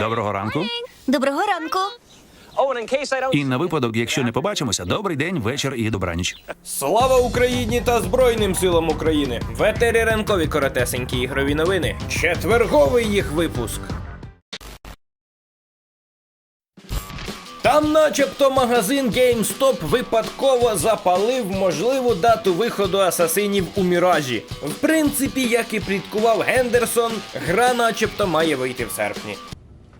Доброго ранку. Доброго ранку. І на випадок, якщо не побачимося, добрий день, вечір і добраніч. Слава Україні та Збройним силам України! В етері ранкові коротесенькі ігрові новини. Четверговий їх випуск. Там, начебто, магазин GameStop випадково запалив можливу дату виходу асасинів у Міражі. В принципі, як і пліткував Гендерсон, гра начебто має вийти в серпні.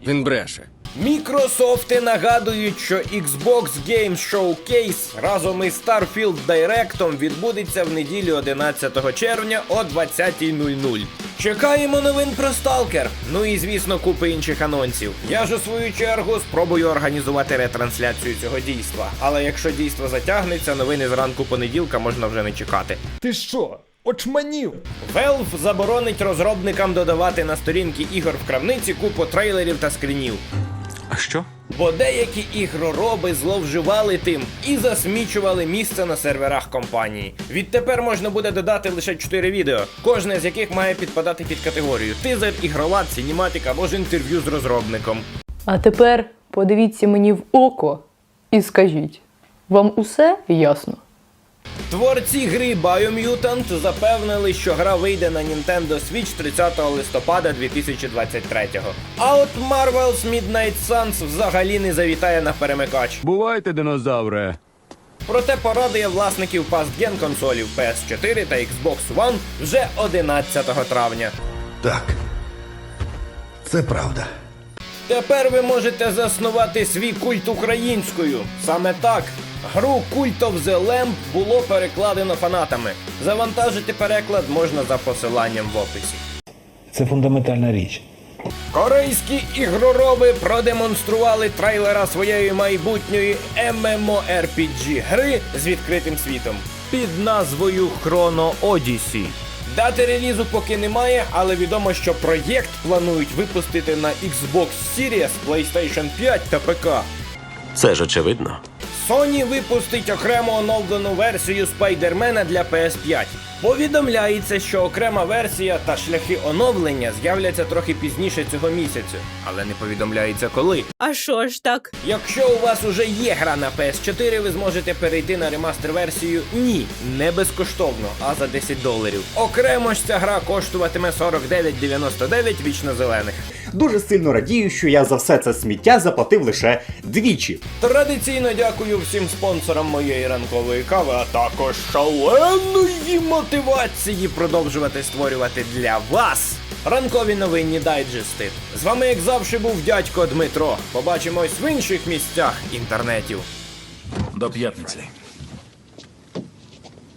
Він бреше. Мікрософти нагадують, що Xbox Games Showcase разом із Starfield Direct відбудеться в неділю 11 червня о 20.00. Чекаємо новин про сталкер. ну і звісно купи інших анонсів. Я ж у свою чергу спробую організувати ретрансляцію цього дійства. Але якщо дійство затягнеться, новини зранку понеділка можна вже не чекати. Ти що? Очманів? Valve заборонить розробникам додавати на сторінки ігор в крамниці купу трейлерів та скрінів. Що? Бо деякі ігророби зловживали тим і засмічували місце на серверах компанії. Відтепер можна буде додати лише 4 відео, кожне з яких має підпадати під категорію тизер, ігрова, цініматика або ж інтерв'ю з розробником. А тепер подивіться мені в око і скажіть, вам усе ясно? Творці гри Biomutant запевнили, що гра вийде на Nintendo Switch 30 листопада 2023-го. А от Marvel's Midnight Suns взагалі не завітає на перемикач. Бувайте, динозавре. Проте порадує власників Past Gen консолів PS4 та Xbox One вже 11 травня. Так. Це правда. Тепер ви можете заснувати свій культ українською. Саме так. Гру Cult of the Lamb було перекладено фанатами. Завантажити переклад можна за посиланням в описі. Це фундаментальна річ. Корейські ігророби продемонстрували трейлера своєї майбутньої MMORPG гри з відкритим світом під назвою Chrono Odyssey. Дати релізу поки немає, але відомо, що проєкт планують випустити на Xbox Series, PlayStation 5 та ПК. Це ж очевидно. Sony випустить окремо оновлену версію Спайдермена для PS5. Повідомляється, що окрема версія та шляхи оновлення з'являться трохи пізніше цього місяця, але не повідомляється коли. А що ж так? Якщо у вас уже є гра на PS4, ви зможете перейти на ремастер версію ні, не безкоштовно, а за 10 доларів. Окремо ж ця гра коштуватиме 49,99 вічно зелених. Дуже сильно радію, що я за все це сміття заплатив лише двічі. Традиційно дякую всім спонсорам моєї ранкової кави, а також шаленої мотивації продовжувати створювати для вас ранкові новинні дайджести. З вами, як завжди, був дядько Дмитро. Побачимось в інших місцях інтернетів. До п'ятниці.